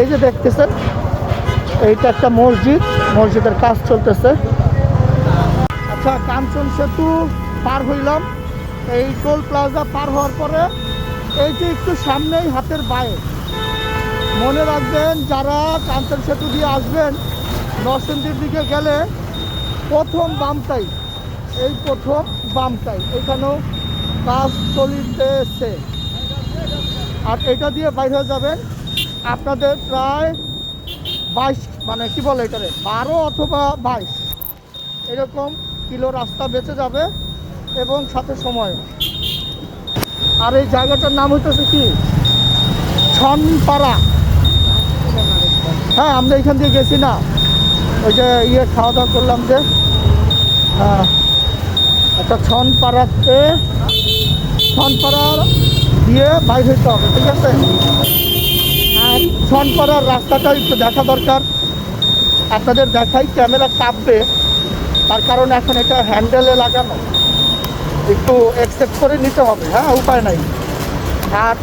এই যে দেখতেছেন এইটা একটা মসজিদ, মসজিদের কাজ চলতেছে। আচ্ছা কাঞ্চন সেতু পার হইলাম। এই টোল প্লাজা পার হওয়ার পরে এই যে একটু সামনেই হাতের বাইরে মনে রাখবেন, যারা কাঞ্চন সেতু দিয়ে আসবেন, নরসিংদীর দিকে গেলে প্রথম বামটাই, এই প্রথম বামটাই। এখানেও কাজ চলিতেছে। আর এটা দিয়ে বাইরে যাবেন আপনাদের প্রায় বাইশ মানে কি বলে এটারে? বারো অথবা বাইশ। এরকম কিলো রাস্তা বেঁচে যাবে এবং সাথে সময়। আর এই জায়গাটার নাম হইতেছে কি? ছনপাড়া। হ্যাঁ আমরা এখান দিয়ে গেছি না। ওই যে ইয়ে খাওয়া দাওয়া করলাম যে হ্যাঁ একটা ছনপাড়াতে ছনপাড়ার দিয়ে বাইর হইতে হবে, ঠিক আছে? আর ছনপাড়ার রাস্তাটা একটু দেখা দরকার। আপনাদের দেখাই ক্যামেরা কাঁপবে, তার কারণ এখন এটা হ্যান্ডেলে লাগানো। একটু অ্যাকসেপ্ট করে নিতে হবে হ্যাঁ উপায় নাই। আর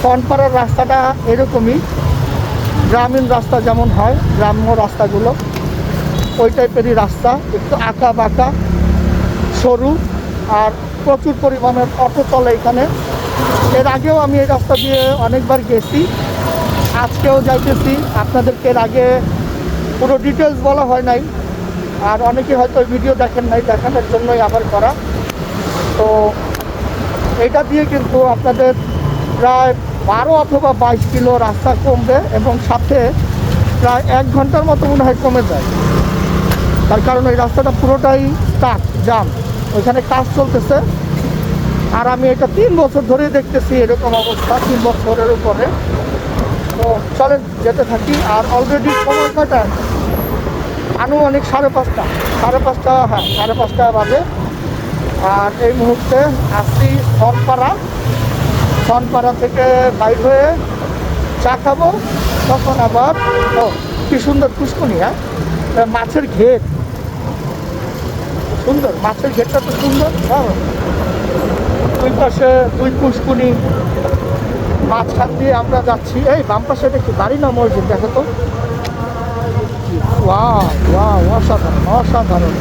ছনপাড়ার রাস্তাটা এরকমই, গ্রামীণ রাস্তা যেমন হয়, গ্রাম্য রাস্তাগুলো, ওই টাইপেরই রাস্তা, একটু আঁকা বাঁকা, সরু, আর প্রচুর পরিমাণের অটো চলে এখানে। এর আগেও আমি এই রাস্তা দিয়ে অনেকবার গেছি। আজকেও যাইতেছি। আপনাদেরকে আগে পুরো ডিটেলস বলা হয় নাই। আর অনেকে হয়তো ভিডিও দেখেন নাই, দেখানোর জন্যই আবার করা। তো এটা দিয়ে কিন্তু আপনাদের প্রায় বারো অথবা বাইশ কিলো রাস্তা কমবে এবং সাথে প্রায় এক ঘণ্টার মতো মনে হয় কমে যায়। তার কারণ এই রাস্তাটা পুরোটাই স্টাক জাম। ওইখানে কাজ চলতেছে। আর আমি এটা তিন বছর ধরে দেখতেছি এরকম অবস্থা, তিন বছরের উপরে। তো চলেন, যেতে থাকি। আর অলরেডি সময় কয়টা আনুমানিক সাড়ে পাঁচটা। সাড়ে পাঁচটা হ্যাঁ সাড়ে পাঁচটা বাজে। আর এই মুহূর্তে আসছি সনপাড়া। সনপাড়া থেকে বাইর হয়ে চা খাব। তখন আবার, ও, কি সুন্দর পুষ্কনি হ্যাঁ? মাছের ঘেট সুন্দর, মাছের ঘেটটা তো সুন্দর। হ্যাঁ। দুই পাশে দুই পুষ্কুনি। মাঝখান দিয়ে আমরা যাচ্ছি। এই, বাম পাশে এটা কি গাড়ি না মসজিদ? দেখো তো। ওয়াও ওয়াও অসাধারণ অসাধারণ।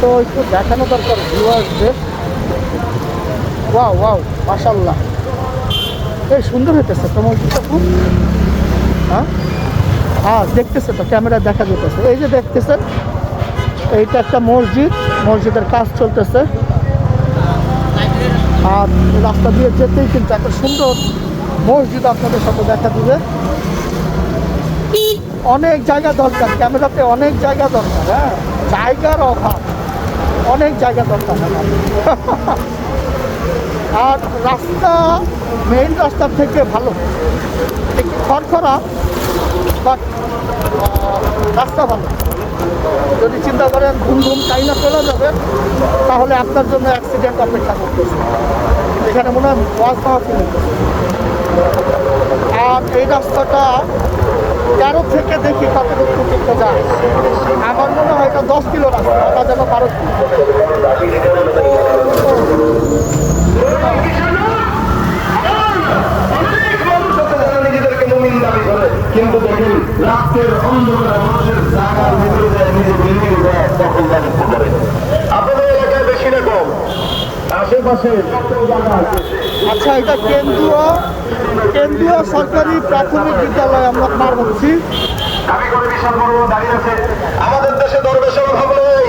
তো একটু দেখানো দরকার ভিউয়ার্সদের ওয়াও ওয়াও মাশাল্লাহ এই, সুন্দর হইতেছে তো মসজিদটা খুব। হ্যাঁ? হ্যাঁ দেখতেছে তো ক্যামেরায় দেখা যেতেছে এই যে দেখতেছেন, এইটা একটা মসজিদ, মসজিদের কাজ চলতেছে। আর রাস্তা দিয়ে যেতেই কিন্তু একটা সুন্দর মসজিদ আপনাদের সাথে দেখা দেবে। অনেক জায়গা দরকার, ক্যামেরাতে অনেক জায়গা দরকার হ্যাঁ? জায়গার অভাব, অনেক জায়গা দরকার। আর রাস্তা মেইন রাস্তার থেকে ভালো, একটু খড়খড়া বাট রাস্তা ভালো। যদি চিন্তা করেন ঘুম ঘুম চাইনা চলে যাবেন তাহলে আপনার জন্য অ্যাক্সিডেন্ট অপেক্ষা করতেছে। এখানে মনে হয় ওয়াজ মাহফিল হইতেছে। আর এই রাস্তাটা তেরো থেকে দেখি কতটুকু পর্যন্ত যায় আমার মনে হয় এটা দশ কিলো রাস্তা, ওটা যেন বারো কিলো নিজেদেরকে মুমিন দাবি করে অন্ধকার মানুষের জায়গার ভিতরে যায় নিজে দেয় দখলদারি করে। আপনাদের এলাকায় বেশি না কম। আশেপাশে আচ্ছা এটা কেন্দ্রীয় কেন্দ্রীয় সরকারি প্রাথমিক বিদ্যালয় আমরা পার হচ্ছি। আমাদের দেশে দরবেশের অভাব নেই